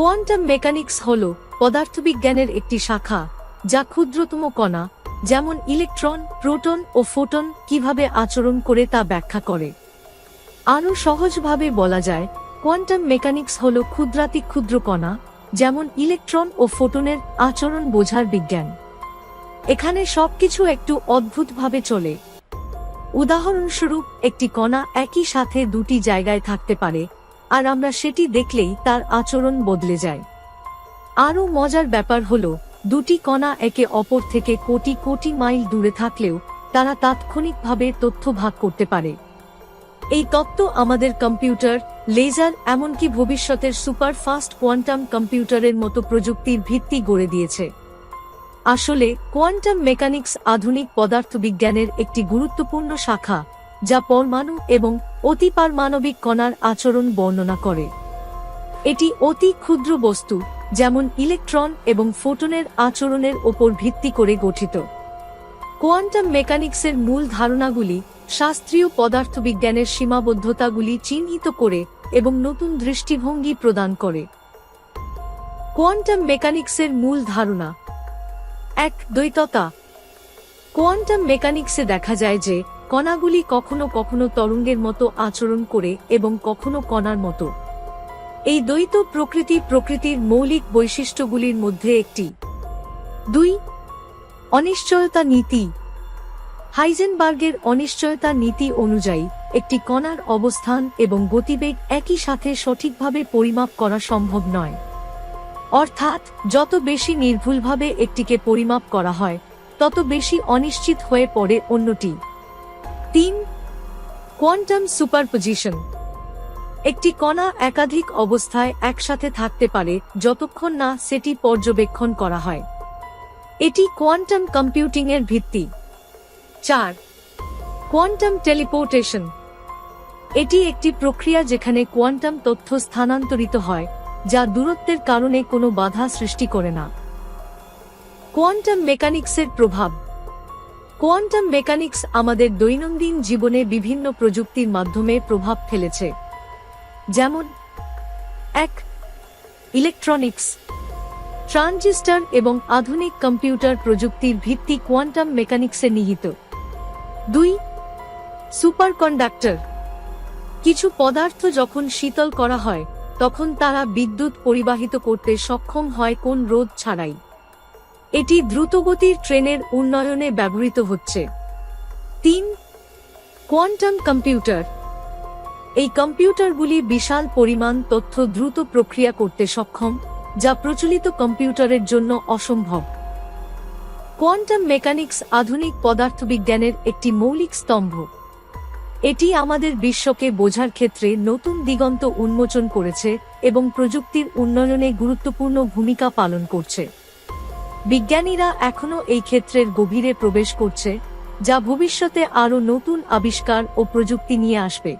Quantum mechanics হল পদার্থবিজ্ঞানের একটি শাখা, যা ক্ষুদ্রতম কণা, যেমন ইলেকট্রন, প্রোটন ও ফোটন কীভাবে আচরণ করে তা ব্যাখ্যা করে। আরও সহজভাবে বলা যায়, কোয়ান্টাম মেকানিক্স হল ক্ষুদ্রাতি ক্ষুদ্র কণা, যেমন ইলেকট্রন ও ফোটনের আচরণ বোঝার বিজ্ঞান। এখানে সবকিছু একটু অদ্ভুতভাবে চলে। উদাহরণস্বরূপ, একটি কণা একই সাথে দুটি জায়গায় থাকতে পারে আর আমরা সেটি দেখলেই তার আচরণ বদলে যায়। আরও মজার ব্যাপার হল, দুটি কণা একে অপর থেকে কোটি কোটি মাইল দূরে থাকলেও তারা তাৎক্ষণিকভাবে তথ্য ভাগ করতে পারে। এই তত্ত্ব আমাদের কম্পিউটার, লেজার, এমনকি ভবিষ্যতের সুপার ফাস্ট কোয়ান্টাম কম্পিউটারের মতো প্রযুক্তির ভিত্তি গড়ে দিয়েছে। আসলে, কোয়ান্টাম মেকানিক্স আধুনিক পদার্থবিজ্ঞানের একটি গুরুত্বপূর্ণ শাখা। যা পরমাণু এবং অতিপারমাণবিক কণার আচরণ বর্ণনা করে। এটি অতি ক্ষুদ্র বস্তু, যেমন ইলেকট্রন এবং ফোটনের আচরণের ওপর ভিত্তি করে গঠিত। কোয়ান্টাম মেকানিক্সের মূল ধারণাগুলি শাস্ত্রীয় পদার্থবিজ্ঞানের সীমাবদ্ধতাগুলি চিহ্নিত করে এবং নতুন দৃষ্টিভঙ্গি প্রদান করে। কোয়ান্টাম মেকানিক্সের মূল ধারণা। এক, দ্বৈততা। কোয়ান্টাম মেকানিক্সে দেখা যায় যে কণাগুলি কখনো কখনো তরঙ্গের মতো আচরণ করে এবং কখনো কণার মতো। এই দ্বৈত প্রকৃতি প্রকৃতির মৌলিক বৈশিষ্ট্যগুলির মধ্যে একটি। দুই, অনিশ্চয়তা নীতি। হাইজেনবার্গের অনিশ্চয়তা নীতি অনুযায়ী, একটি কণার অবস্থান এবং গতিবেগ একই সাথে সঠিকভাবে পরিমাপ করা সম্ভব নয়। অর্থাৎ, যত বেশি নির্ভুলভাবে একটিকে পরিমাপ করা হয়, তত বেশি অনিশ্চিত হয়ে পড়ে অন্যটি। তিন কোয়ান্টাম সুপারপজিশন। একটি কণা একাধিক অবস্থায় একসাথে থাকতে পারে যতক্ষণ না সেটি পর্যবেক্ষণ করা হয়। এটি কোয়ান্টাম কম্পিউটিংয়ের ভিত্তি। চার কোয়ান্টাম টেলিপোর্টেশন। এটি একটি প্রক্রিয়া যেখানে কোয়ান্টাম তথ্য স্থানান্তরিত হয়, যা দূরত্বের কারণে কোনো বাধা সৃষ্টি করে না। কোয়ান্টাম মেকানিক্সের প্রভাব। কোয়ান্টাম মেকানিক্স আমাদের দৈনন্দিন জীবনে বিভিন্ন প্রযুক্তির মাধ্যমে প্রভাব ফেলেছে। যেমন, এক, ইলেকট্রনিক্স। ট্রানজিস্টার এবং আধুনিক কম্পিউটার প্রযুক্তির ভিত্তি কোয়ান্টাম মেকানিক্সে নিহিত। দুই সুপার কন্ডাক্টর কিছু পদার্থ যখন শীতল করা হয়, তখন তারা বিদ্যুৎ পরিবাহিত করতে সক্ষম হয় কোন রোধ ছাড়াই। এটি দ্রুতগতির ট্রেনের উন্নয়নে ব্যবহৃত হচ্ছে। তিন, কোয়ান্টাম কম্পিউটার। এই কম্পিউটারগুলি বিশাল পরিমাণ তথ্য দ্রুত প্রক্রিয়া করতে সক্ষম, যা প্রচলিত কম্পিউটারের জন্য অসম্ভব। কোয়ান্টাম মেকানিক্স আধুনিক পদার্থবিজ্ঞানের একটি মৌলিক স্তম্ভ। এটি আমাদের বিশ্বকে বোঝার ক্ষেত্রে নতুন দিগন্ত উন্মোচন করেছে এবং প্রযুক্তির উন্নয়নে গুরুত্বপূর্ণ ভূমিকা পালন করছে। বিজ্ঞানীরা এখনও এই ক্ষেত্রের গভীরে প্রবেশ করছে, যা ভবিষ্যতে আরও নতুন আবিষ্কার ও প্রযুক্তি নিয়ে আসবে।